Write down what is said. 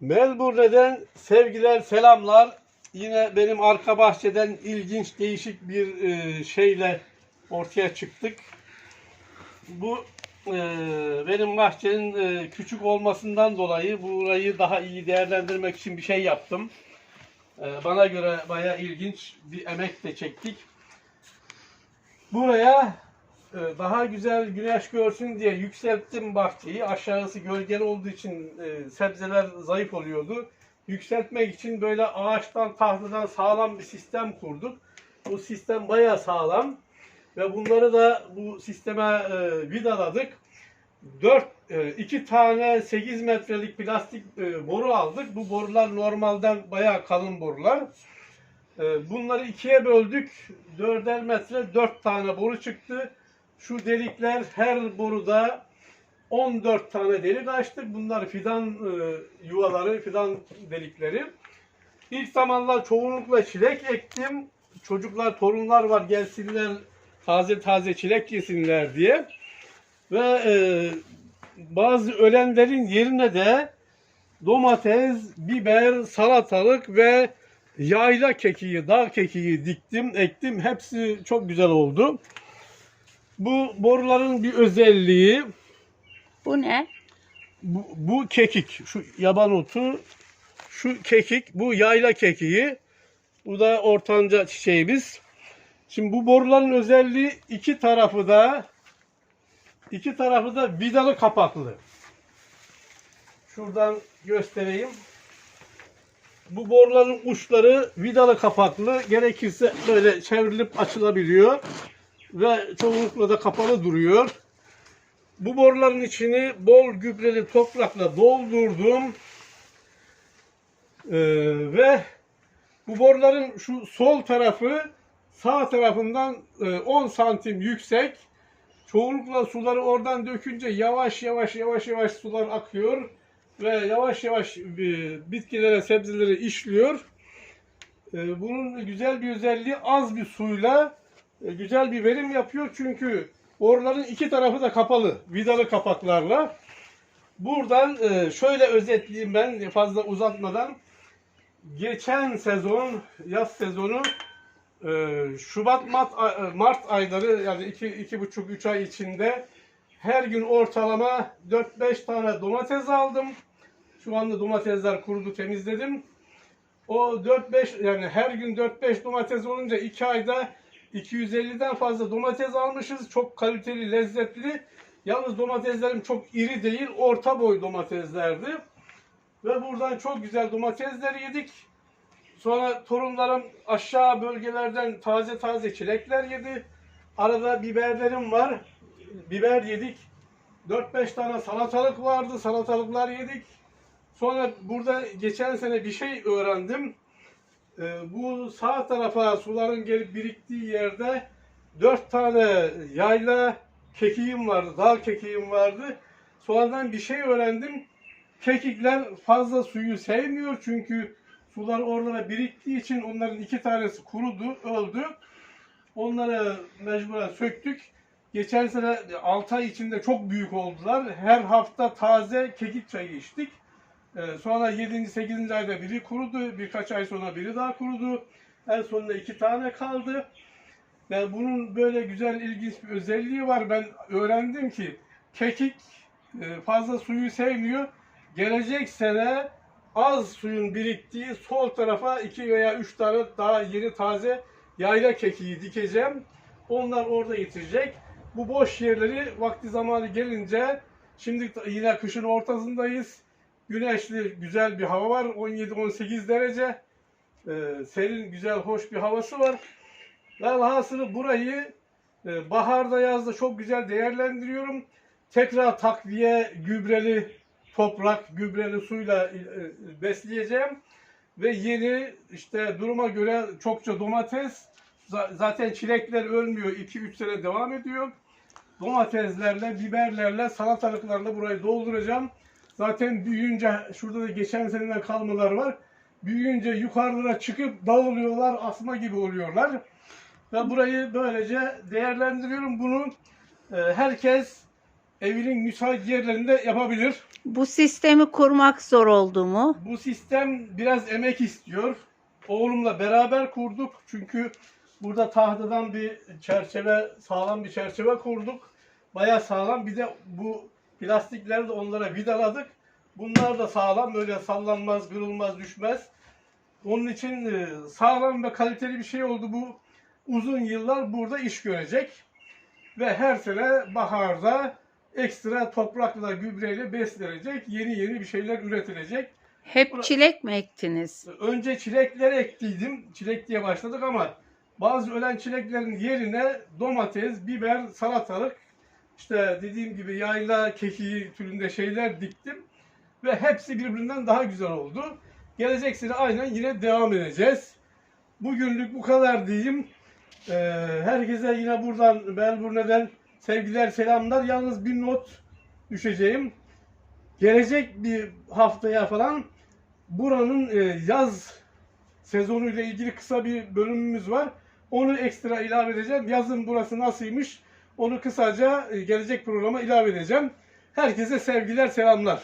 Melbourne'den sevgiler, selamlar. Yine benim arka bahçeden ilginç, değişik bir e, şeyle ortaya çıktık. Bu e, benim bahçenin e, küçük olmasından dolayı burayı daha iyi değerlendirmek için bir şey yaptım. Bana göre bayağı ilginç bir emek de çektik. Buraya daha güzel güneş görsün diye yükselttim bahçeyi. Aşağısı gölgeli olduğu için e, sebzeler zayıf oluyordu. Yükseltmek için böyle ağaçtan, tahtadan sağlam bir sistem kurduk. Bu sistem bayağı sağlam. Ve bunları da bu sisteme e, vidaladık. 4 2 tane 8 metrelik plastik e, boru aldık. Bu borular normalden bayağı kalın borular. E, bunları ikiye böldük. 4'er metre 4 tane boru çıktı. Şu delikler her boruda 14 tane delik açtık. Bunlar fidan e, yuvaları, fidan delikleri. İlk zamanlar çoğunlukla çilek ektim. Çocuklar, torunlar var gelsinler taze taze çilek yesinler diye. Ve e, bazı ölenlerin yerine de domates, biber, salatalık ve yayla kekiği, dağ kekiği diktim, ektim. Hepsi çok güzel oldu. Bu boruların bir özelliği Bu ne? bu, bu kekik, şu yaban otu, şu kekik, bu yayla kekiği, bu da ortanca çiçeğimiz. Şimdi bu boruların özelliği iki tarafı da iki tarafı da vidalı kapaklı. Şuradan göstereyim. Bu boruların uçları vidalı kapaklı. Gerekirse böyle çevrilip açılabiliyor. Ve çoğunlukla da kapalı duruyor. Bu boruların içini bol gübreli toprakla doldurdum. Ee, ve bu boruların şu sol tarafı sağ tarafından e, 10 santim yüksek. Çoğunlukla suları oradan dökünce yavaş yavaş yavaş yavaş sular akıyor ve yavaş yavaş e, bitkilere, sebzelere işliyor. E, Bunun güzel bir özelliği az bir suyla e, güzel bir verim yapıyor çünkü boruların iki tarafı da kapalı vidalı kapaklarla. Buradan e, şöyle özetleyeyim ben fazla uzatmadan. Geçen sezon, yaz sezonu e, Şubat, Mart, Mart ayları yani iki, iki buçuk, üç ay içinde her gün ortalama 4-5 tane domates aldım. Şu anda domatesler kurudu temizledim. O 4-5 yani her gün 4-5 domates olunca 2 ayda 250'den fazla domates almışız. Çok kaliteli, lezzetli. Yalnız domateslerim çok iri değil, orta boy domateslerdi. Ve buradan çok güzel domatesler yedik. Sonra torunlarım aşağı bölgelerden taze taze çilekler yedi. Arada biberlerim var. Biber yedik. 4-5 tane salatalık vardı. Salatalıklar yedik. Sonra burada geçen sene bir şey öğrendim. Ee, bu sağ tarafa suların gelip biriktiği yerde 4 tane yayla kekiğim vardı. Dal kekiğim vardı. Sonradan bir şey öğrendim. Kekikler fazla suyu sevmiyor çünkü sular oralara biriktiği için onların iki tanesi kurudu, öldü. Onları mecburen söktük. Geçen sene 6 ay içinde çok büyük oldular. Her hafta taze kekik çayı içtik. Ee, sonra 7. 8. ayda biri kurudu. Birkaç ay sonra biri daha kurudu. En sonunda iki tane kaldı. Yani bunun böyle güzel ilginç bir özelliği var. Ben öğrendim ki kekik e, fazla suyu sevmiyor. Gelecek sene az suyun biriktiği sol tarafa iki veya üç tane daha yeni taze yayla kekiği dikeceğim. Onlar orada yetecek. Bu boş yerleri vakti zamanı gelince şimdi yine kışın ortasındayız. Güneşli güzel bir hava var. 17-18 derece. Ee, serin güzel hoş bir havası var. Velhasılı burayı e, baharda yazda çok güzel değerlendiriyorum. Tekrar takviye gübreli toprak, gübreli suyla e, e, besleyeceğim. Ve yeni işte duruma göre çokça domates, za- zaten çilekler ölmüyor, 2-3 sene devam ediyor. Domateslerle, biberlerle, salatalıklarla burayı dolduracağım. Zaten büyüyünce, şurada da geçen seneden kalmalar var. Büyüyünce yukarılara çıkıp dağılıyorlar, asma gibi oluyorlar. Ve burayı böylece değerlendiriyorum. Bunu e, herkes evinin müsait yerlerinde yapabilir. Bu sistemi kurmak zor oldu mu? Bu sistem biraz emek istiyor. Oğlumla beraber kurduk. Çünkü burada tahtadan bir çerçeve, sağlam bir çerçeve kurduk. Bayağı sağlam. Bir de bu plastikleri de onlara vidaladık. Bunlar da sağlam. Böyle sallanmaz, kırılmaz, düşmez. Onun için e, sağlam ve kaliteli bir şey oldu. Bu uzun yıllar burada iş görecek. Ve her sene baharda ekstra toprakla, gübreyle beslenecek. Yeni yeni bir şeyler üretilecek. Hep çilek mi ektiniz? Önce çilekleri ektiydim. Çilek diye başladık ama bazı ölen çileklerin yerine domates, biber, salatalık, işte dediğim gibi yayla kekiği türünde şeyler diktim. Ve hepsi birbirinden daha güzel oldu. Gelecek sene aynen yine devam edeceğiz. Bugünlük bu kadar diyeyim. Ee, herkese yine buradan Melbourne'den sevgiler, selamlar. Yalnız bir not düşeceğim. Gelecek bir haftaya falan buranın e, yaz sezonuyla ilgili kısa bir bölümümüz var. Onu ekstra ilave edeceğim. Yazın burası nasılmış onu kısaca e, gelecek programa ilave edeceğim. Herkese sevgiler, selamlar.